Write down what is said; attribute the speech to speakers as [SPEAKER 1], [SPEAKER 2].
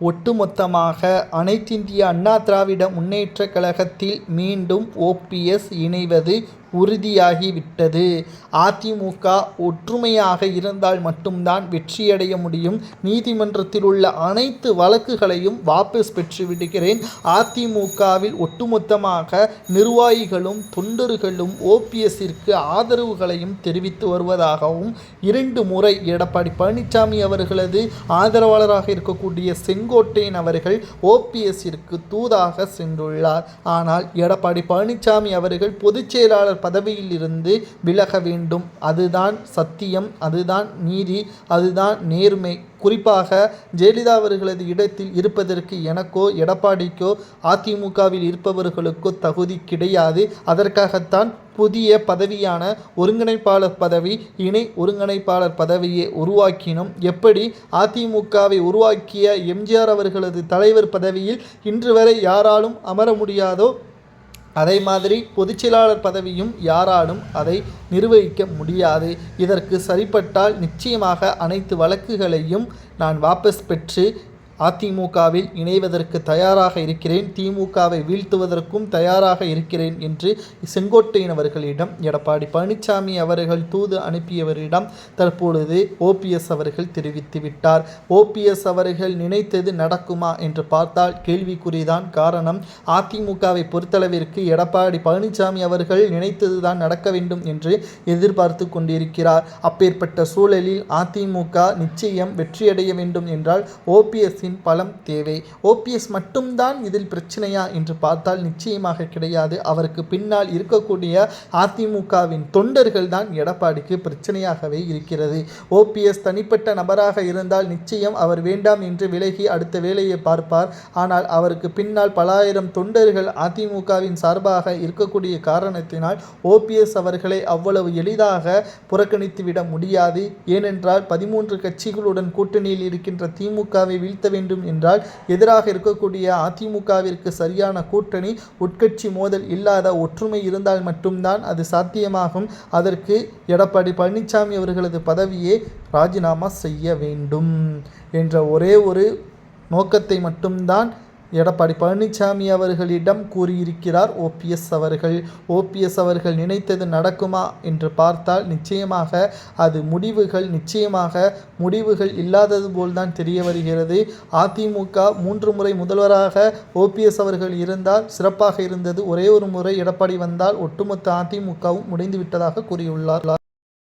[SPEAKER 1] ஒட்டுமொத்தமாக அனைத்திந்திய அண்ணா திராவிட முன்னேற்றக் கழகத்தில் மீண்டும் ஓபிஎஸ் இணைவது உறுதியாகிவிட்டது. அதிமுக ஒற்றுமையாக இருந்தால் மட்டும்தான் வெற்றியடைய முடியும். நீதிமன்றத்தில் உள்ள அனைத்து வழக்குகளையும் வாபஸ் பெற்று விடுகிறேன். அதிமுகவில் ஒட்டுமொத்தமாக நிர்வாகிகளும் தொண்டர்களும் ஓபிஎஸ்ஸிற்கு ஆதரவுகளையும் தெரிவித்து வருவதாகவும் இரண்டு முறை எடப்பாடி பழனிசாமி அவர்களது ஆதரவாளராக இருக்கக்கூடிய செங்கோட்டையன் அவர்கள் ஓபிஎஸ்ஸிற்கு தூதாக சென்றுள்ளார். ஆனால் எடப்பாடி பழனிசாமி அவர்கள் பொதுச் செயலாளர் பதவியில் இருந்து விலக வேண்டும். அதுதான் சத்தியம் அதுதான் நீதி அதுதான் நேர்மை. குறிப்பாக ஜெயலலிதா அவர்களது இடத்தில் இருப்பதற்கு எனக்கோ எடப்பாடிக்கோ அதிமுகவில் இருப்பவர்களுக்கோ தகுதி கிடையாது. அதற்காகத்தான் புதிய பதவியான ஒருங்கிணைப்பாளர் பதவி இணை ஒருங்கிணைப்பாளர் பதவியை உருவாக்கினோம். எப்படி? அதிமுகவை உருவாக்கிய எம்ஜிஆர் அவர்களது தலைவர் பதவியில் இன்று வரை யாராலும் அமர முடியாதோ அதே மாதிரி பொதுச்செயலாளர் பதவியும் யாராலும் அதை நிர்வகிக்க முடியாது. இதற்கு சரிப்பட்டால் நிச்சயமாக அனைத்து வழக்குகளையும் நான் வாபஸ் பெற்று அதிமுகவில் இணைவதற்கு தயாராக இருக்கிறேன் திமுகவை வீழ்த்துவதற்கும் தயாராக இருக்கிறேன் என்று செங்கோட்டையன் அவர்களிடம் எடப்பாடி பழனிசாமி அவர்கள் தூது அனுப்பியவரிடம் தற்பொழுது ஓபிஎஸ் அவர்கள் தெரிவித்துவிட்டார் ஓபிஎஸ் அவர்கள் நினைத்தது நடக்குமா என்று பார்த்தால் கேள்விக்குறிதான் காரணம். அதிமுகவை பொறுத்தளவிற்கு எடப்பாடி பழனிசாமி அவர்கள் நினைத்ததுதான் நடக்க வேண்டும் என்று எதிர்பார்த்து கொண்டிருக்கிறார். அப்பேற்பட்ட சூழலில் அதிமுக நிச்சயம் வெற்றியடைய வேண்டும் என்றால் ஓபிஎஸ் ஓபிஎஸ்ஸின் பலம் தேவை. ஓபிஎஸ் மட்டும்தான் இதில் பிரச்சனையா என்று பார்த்தால் நிச்சயமாக கிடையாது. அவருக்கு பின்னால் இருக்கக்கூடிய அதிமுகவின் தொண்டர்கள் தான் எடப்பாடிக்கு பிரச்சனையாகவே இருக்கிறது. ஓபிஎஸ் தனிப்பட்ட நபராக இருந்தால் நிச்சயம் அவர் வேண்டாம் என்று விலகி அடுத்த வேலையை பார்ப்பார். ஆனால் அவருக்கு பின்னால் பலாயிரம் தொண்டர்கள் அதிமுகவின் சார்பாக இருக்கக்கூடிய காரணத்தினால் ஓபிஎஸ் அவர்களை அவ்வளவு எளிதாக புறக்கணித்துவிட முடியாது. ஏனென்றால் பதிமூன்று கட்சிகளுடன் கூட்டணியில் இருக்கின்ற திமுகவை வீழ்த்த வேண்டும் என்றால் எதிராக இருக்கக்கூடிய அதிமுகவிற்கு சரியான கூட்டணி உட்கட்சி மோதல் இல்லாத ஒற்றுமை இருந்தால் மட்டும்தான் அது சாத்தியமாகும். அதற்கு எடப்பாடி பழனிசாமி அவர்களது பதவியே ராஜினாமா செய்ய வேண்டும் என்ற ஒரே ஒரு நோக்கத்தை மட்டும்தான் எடப்பாடி பழனிசாமி அவர்களிடம் கூறியிருக்கிறார் ஓபிஎஸ் அவர்கள். ஓபிஎஸ் அவர்கள் நினைத்தது நடக்குமா என்று பார்த்தால் நிச்சயமாக அது முடிவுகள் நிச்சயமாக முடிவுகள் இல்லாதது போல்தான் தெரிய வருகிறது. அதிமுக மூன்று முறை முதல்வராக ஓபிஎஸ் அவர்கள் இருந்தால் சிறப்பாக இருந்தது. ஒரே ஒரு முறை எடப்பாடி வந்தால் ஒட்டுமொத்த அதிமுகவும் முடிந்துவிட்டதாக கூறியுள்ளார்.